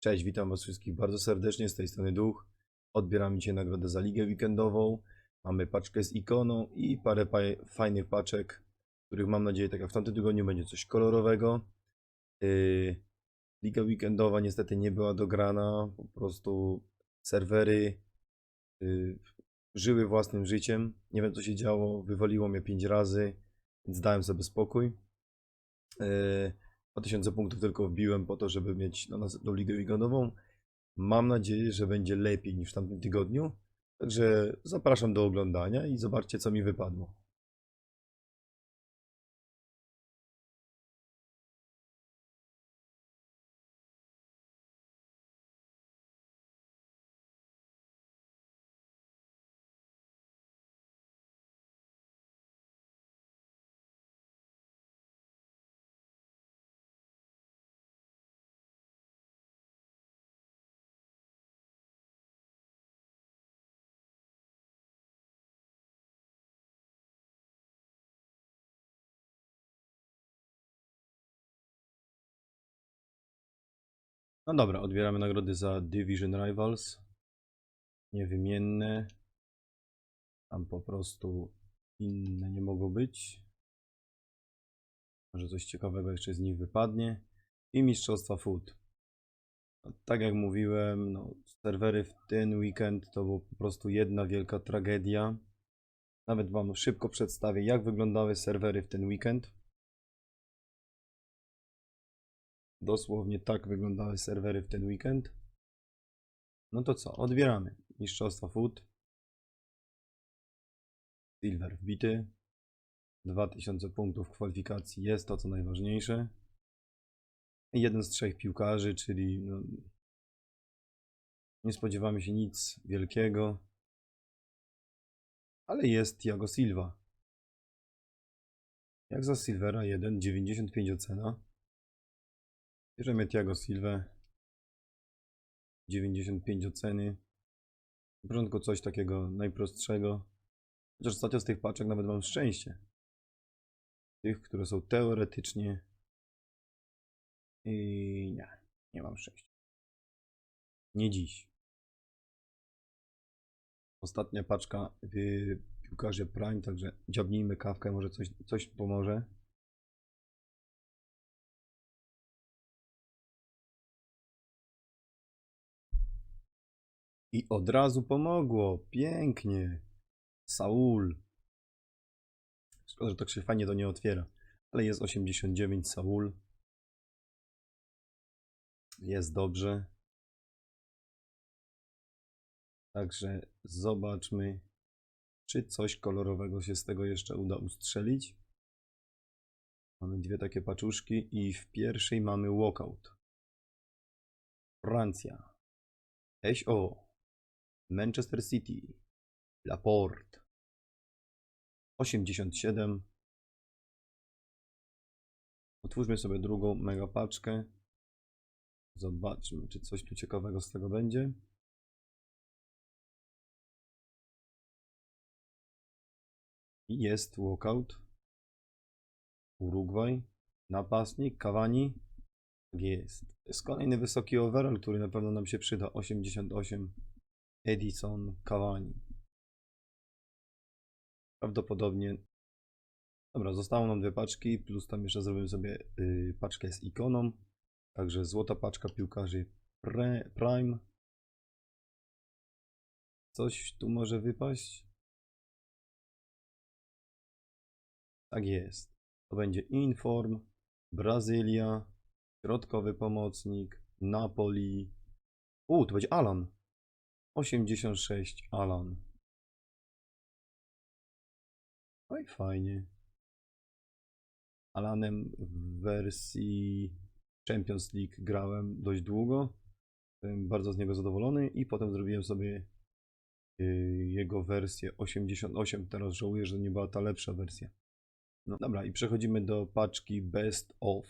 Cześć, witam was wszystkich bardzo serdecznie, z tej strony Duch. Odbieramy dzisiaj nagrodę za ligę weekendową. Mamy paczkę z ikoną i parę pa- fajnych paczek, których mam nadzieję, tak jak w tamtym tygodniu, będzie coś kolorowego. Yy, Liga weekendowa niestety nie była dograna, po prostu serwery yy, żyły własnym życiem. Nie wiem co się działo, wywaliło mnie 5 razy, więc dałem sobie spokój. Yy, 2000 punktów tylko wbiłem po to, żeby mieć na następną ligę weekendową. Mam nadzieję, że będzie lepiej niż w tamtym tygodniu. Także zapraszam do oglądania i zobaczcie, co mi wypadło. No dobra, odbieramy nagrody za Division Rivals. Niewymienne. Tam po prostu inne nie mogą być. Może coś ciekawego jeszcze z nich wypadnie. I Mistrzostwa Food. No, tak jak mówiłem, no, serwery w ten weekend to było po prostu jedna wielka tragedia. Nawet Wam szybko przedstawię, jak wyglądały serwery w ten weekend. Dosłownie tak wyglądały serwery w ten weekend. No to co, odbieramy. Mistrzostwa Food. Silver wbity. 2000 punktów kwalifikacji jest to co najważniejsze. Jeden z trzech piłkarzy, czyli no, nie spodziewamy się nic wielkiego. Ale jest Thiago Silva. Jak za Silvera 1, 95 ocena. Bierzemy Thiago Silva. 95 oceny. Na początku coś takiego najprostszego. Chociaż ostatnio z tych paczek nawet mam szczęście. Tych, które są teoretycznie. I nie, nie mam szczęścia. Nie dziś. Ostatnia paczka yy, piłkarzy Prime, także dziabnijmy kawkę, może coś, coś pomoże. I od razu pomogło. Pięknie. Saul. Szkoda, że tak się fajnie to nie otwiera. Ale jest 89 Saul. Jest dobrze. Także zobaczmy, czy coś kolorowego się z tego jeszcze uda ustrzelić. Mamy dwie takie paczuszki i w pierwszej mamy walkout. Francja. SO. Manchester City. Laporte. 87. Otwórzmy sobie drugą mega paczkę. Zobaczmy, czy coś tu ciekawego z tego będzie. I jest walkout. Urugwaj. Napastnik. Cavani. Tak jest. To jest kolejny wysoki overall, który na pewno nam się przyda. 88. Edison Cavani. Prawdopodobnie. Dobra, zostało nam dwie paczki, plus tam jeszcze zrobimy sobie y, paczkę z ikoną. Także złota paczka piłkarzy pre, Prime. Coś tu może wypaść? Tak jest. To będzie Inform, Brazylia, środkowy pomocnik, Napoli. U, to będzie Alan. 86 Alan. No i fajnie. Alanem w wersji Champions League grałem dość długo. Byłem bardzo z niego zadowolony i potem zrobiłem sobie yy, jego wersję 88. Teraz żałuję, że nie była ta lepsza wersja. No dobra, i przechodzimy do paczki Best of.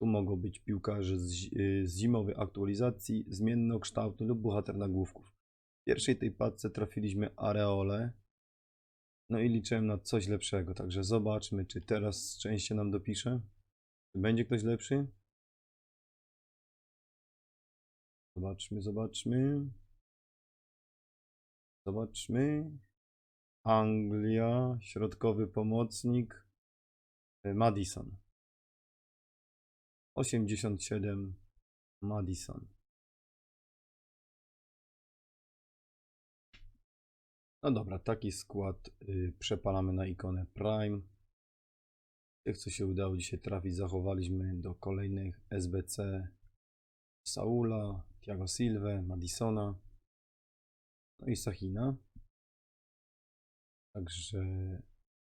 Tu mogą być piłkarze z, z zimowej aktualizacji, zmiennokształtny lub bohater nagłówków. Pierwszej tej paczce trafiliśmy Areole. No i liczyłem na coś lepszego, także zobaczmy, czy teraz szczęście nam dopisze. Czy będzie ktoś lepszy? Zobaczmy, zobaczmy. Zobaczmy. Anglia, środkowy pomocnik. e, Madison. 87 Madison. No dobra, taki skład y, przepalamy na ikonę Prime. Tych, co się udało dzisiaj trafić, zachowaliśmy do kolejnych SBC Saula, Thiago Silva, Madisona, no i Sahina. Także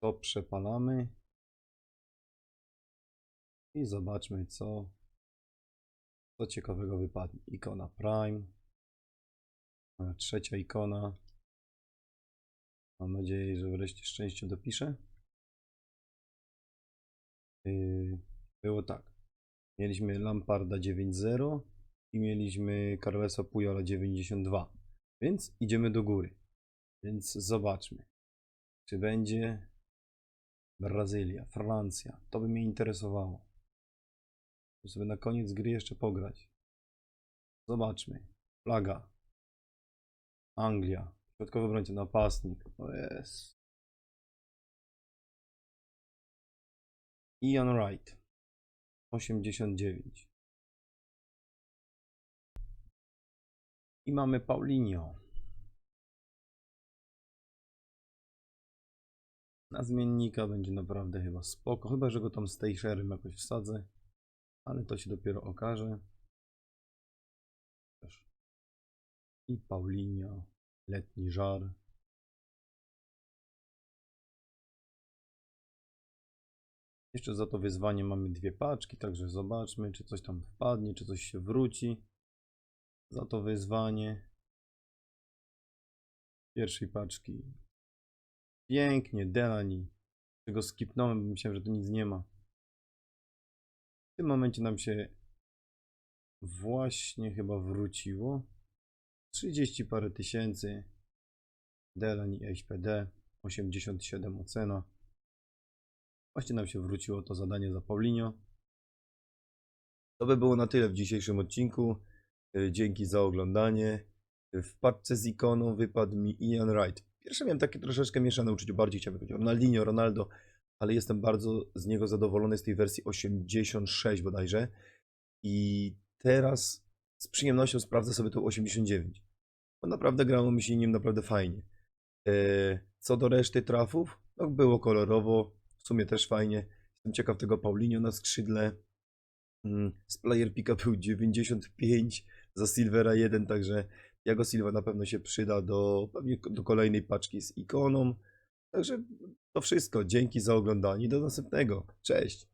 to przepalamy i zobaczmy, co, co ciekawego wypadnie. Ikona Prime, trzecia ikona. Mam nadzieję, że wreszcie szczęście dopiszę. Yy, Było tak. Mieliśmy Lamparda 9.0 i mieliśmy Carlesa Pujola 92. Więc idziemy do góry. Więc zobaczmy, czy będzie Brazylia, Francja. To by mnie interesowało. Muszę sobie na koniec gry jeszcze pograć. Zobaczmy. Flaga. Anglia. Środkowy obrońca, napastnik. O jest. Ian Wright. 89. I mamy Paulinho. Na zmiennika będzie naprawdę chyba spoko. Chyba, że go tam z tej szerem jakoś wsadzę. Ale to się dopiero okaże. I Paulinho. Letni żar. Jeszcze za to wyzwanie mamy dwie paczki, także zobaczmy, czy coś tam wpadnie, czy coś się wróci. Za to wyzwanie. Pierwszej paczki. Pięknie, Delani. Czego skipnąłem, bo myślałem, że tu nic nie ma. W tym momencie nam się właśnie chyba wróciło. 30 parę tysięcy. Delani HPD. 87 ocena. Właśnie nam się wróciło to zadanie za Paulinho. To by było na tyle w dzisiejszym odcinku. Y, Dzięki za oglądanie. Y, W paczce z ikoną wypadł mi Ian Wright. Pierwsze miałem takie troszeczkę mieszane uczucie, bardziej chciałem powiedzieć Ronaldinho, Ronaldo, ale jestem bardzo z niego zadowolony z tej wersji 86 bodajże. I teraz z przyjemnością sprawdzę sobie tą 89. Bo naprawdę grało mi się nim naprawdę fajnie. E, Co do reszty trafów, no było kolorowo, w sumie też fajnie. Jestem ciekaw tego Paulinho na skrzydle. Mm, Z player był 95, za Silvera 1, także Jago Silva na pewno się przyda do, pewnie do kolejnej paczki z ikoną. Także to wszystko. Dzięki za oglądanie. Do następnego. Cześć.